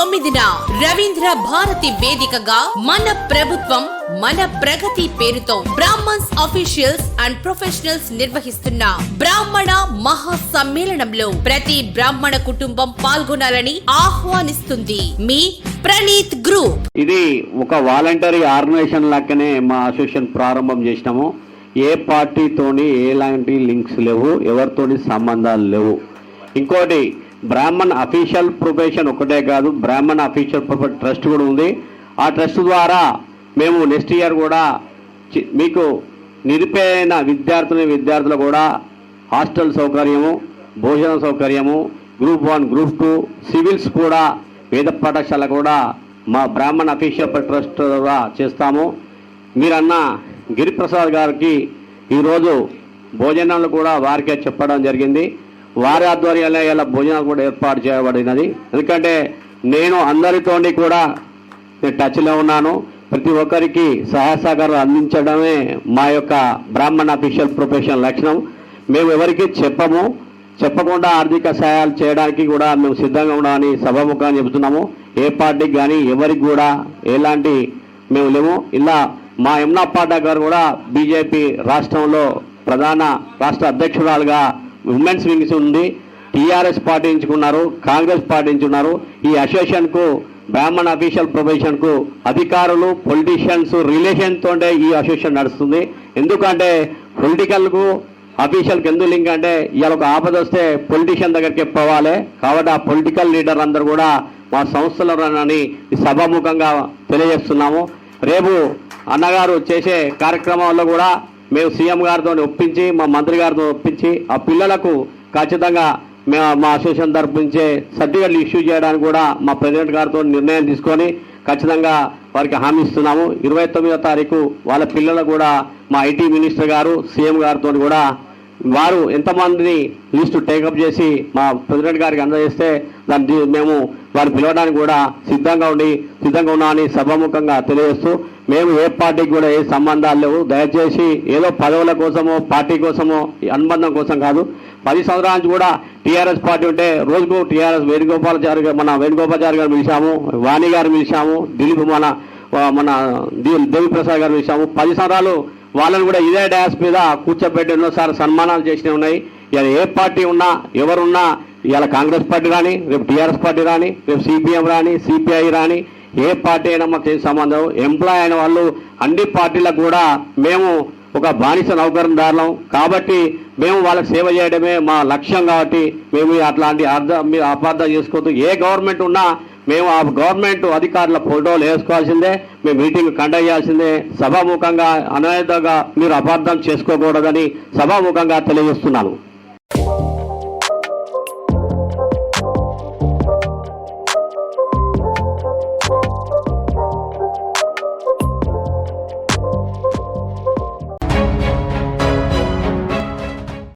తొమ్మిదిన రవీంద్ర భారతి వేదికగా మన ప్రభుత్వం మన ప్రగతి పేరుతో బ్రాహ్మణ్స్ అఫీషియల్స్ అండ్ ప్రొఫెషనల్స్ నిర్వహిస్తున్న బ్రాహ్మణ మహా సమ్మేళనంలో ప్రతి బ్రాహ్మణ కుటుంబం పాల్గొనాలని ఆహ్వానిస్తుంది మీ ప్రణీత్ గ్రూప్ ఇది ఒక వాలంటరీ ఆర్గనైజేషన్ లాగానే మా అసోసియేషన్ ప్రారంభం చేసినాము. ఏ పార్టీతోని ఎలాంటి లింక్స్ లేవు ఎవరితోని సంబంధాలు లేవు. ఇంకోటి బ్రాహ్మణ్ అఫీషియల్ ప్రొఫెషన్ ఒకటే కాదు బ్రాహ్మణ్ అఫీషియల్ ప్రొఫెషన్ ట్రస్ట్ కూడా ఉంది. ఆ ట్రస్ట్ ద్వారా మేము నెక్స్ట్ ఇయర్ కూడా చి- మీకు నిరుపేదైన విద్యార్థులు విద్యార్థులు కూడా హాస్టల్ సౌకర్యము భోజన సౌకర్యము group one group two civils కూడా వేద పాఠశాల కూడా మా బ్రాహ్మణ్ అఫీషియల్ ట్రస్ట్ ద్వారా చేస్తాము. మీరన్న గిరిప్రసాద్ గారికి ఈరోజు భోజనాలు కూడా వారికే చెప్పడం జరిగింది. వారి ఆధ్వర్యంలో ఇలా భోజనాలు కూడా ఏర్పాటు చేయబడినది. ఎందుకంటే నేను అందరితోని కూడా నేను టచ్లో ఉన్నాను. ప్రతి ఒక్కరికి సహాయ అందించడమే మా యొక్క బ్రాహ్మణ అఫీషియల్ ప్రొఫెషన్ లక్షణం. మేము ఎవరికి చెప్పము. చెప్పకుండా ఆర్థిక సహాయాలు చేయడానికి కూడా మేము సిద్ధంగా ఉన్నామని సభాముఖంగా చెబుతున్నాము. ఏ పార్టీకి కానీ ఎవరికి కూడా ఎలాంటి మేము లేము. ఇలా మా యమునా పాటా గారు కూడా బీజేపీ రాష్ట్రంలో ప్రధాన రాష్ట్ర అధ్యక్షురాలుగా ఉమెన్స్ వింగ్స్ ఉంది. టీఆర్ఎస్ పార్టీ ఎంచుకున్నారు. కాంగ్రెస్ పార్టీ ఎంచుకున్నారు. ఈ అసోసియేషన్కు బ్రాహ్మణ అఫీషియల్ ప్రొఫెషన్కు అధికారులు పొలిటీషియన్స్ రిలేషన్ తోనే ఈ అసోసియేషన్ నడుస్తుంది. ఎందుకంటే పొలిటికల్కు అఫీషియల్కి ఎందుకు లింక్ అంటే ఇవాళ ఒక ఆపద వస్తే పొలిటీషియన్ దగ్గరికి పోవాలి. కాబట్టి ఆ పొలిటికల్ లీడర్ అందరూ కూడా మా సంస్థలో సభాముఖంగా తెలియజేస్తున్నాము. రేపు అన్నగారు చేసే కార్యక్రమంలో కూడా మేము సీఎం గారితో ఒప్పించి మా మంత్రి గారితో ఒప్పించి ఆ పిల్లలకు ఖచ్చితంగా మేము మా అసోసియేషన్ తరపు నుంచే సర్టిఫికెట్లు ఇష్యూ చేయడానికి కూడా మా ప్రెసిడెంట్ గారితో నిర్ణయం తీసుకొని ఖచ్చితంగా వారికి హామీ ఇస్తున్నాము. ఇరవై తొమ్మిదో తారీఖు వాళ్ళ పిల్లలు కూడా మా ఐటీ మినిస్టర్ గారు సీఎం గారితో కూడా వారు ఎంతమందిని లిస్టు టేకప్ చేసి మా ప్రెసిడెంట్ గారికి అందజేస్తే దాన్ని మేము వారిని పిలవడానికి కూడా సిద్ధంగా ఉండి సిద్ధంగా ఉన్నామని సభాముఖంగా తెలియజేస్తూ మేము ఏ పార్టీకి కూడా ఏ సంబంధాలు లేవు. దయచేసి ఏదో పదవుల కోసమో పార్టీ కోసమో అనుబంధం కోసం కాదు. పది సంవత్సరాల నుంచి కూడా టీఆర్ఎస్ పార్టీ ఉంటే రోజుకు టీఆర్ఎస్ వేణుగోపాలాచారి గారు మన వేణుగోపాలాచారి గారు పిలిచాము వాణి గారు పిలిచాము దిలీప్ మన మన దేవి ప్రసాద్ గారు పిలిచాము. పది సంవత్సరాలు వాళ్ళని కూడా ఇదే డ్యాస్ మీద కూర్చోబెట్టి ఎన్నోసార్లు సన్మానాలు చేసినవి ఉన్నాయి. ఇలా ఏ పార్టీ ఉన్నా ఎవరున్నా ఇవాళ కాంగ్రెస్ పార్టీ రాని రేపు టీఆర్ఎస్ పార్టీ రాని రేపు సిపిఎం రాని సిపిఐ రాని ఏ పార్టీ అయినా మాకు సంబంధం? ఎంప్లాయ్ అయిన వాళ్ళు అన్ని పార్టీలకు కూడా మేము ఒక బానిస నౌకరందారులం. కాబట్టి మేము వాళ్ళకి సేవ చేయడమే మా లక్ష్యం కాబట్టి మేము అట్లాంటి అర్థం మీరు అపార్థం చేసుకోవద్దు ఏ గవర్నమెంట్ ఉన్నా మేము ఆ గవర్నమెంట్ అధికారుల ఫోటోలు వేసుకోవాల్సిందే మేము మీటింగ్ కండక్ట్ చేయాల్సిందే. సభాముఖంగా అనాయుధంగా మీరు అపార్థం చేసుకోకూడదని సభాముఖంగా తెలియజేస్తున్నాను.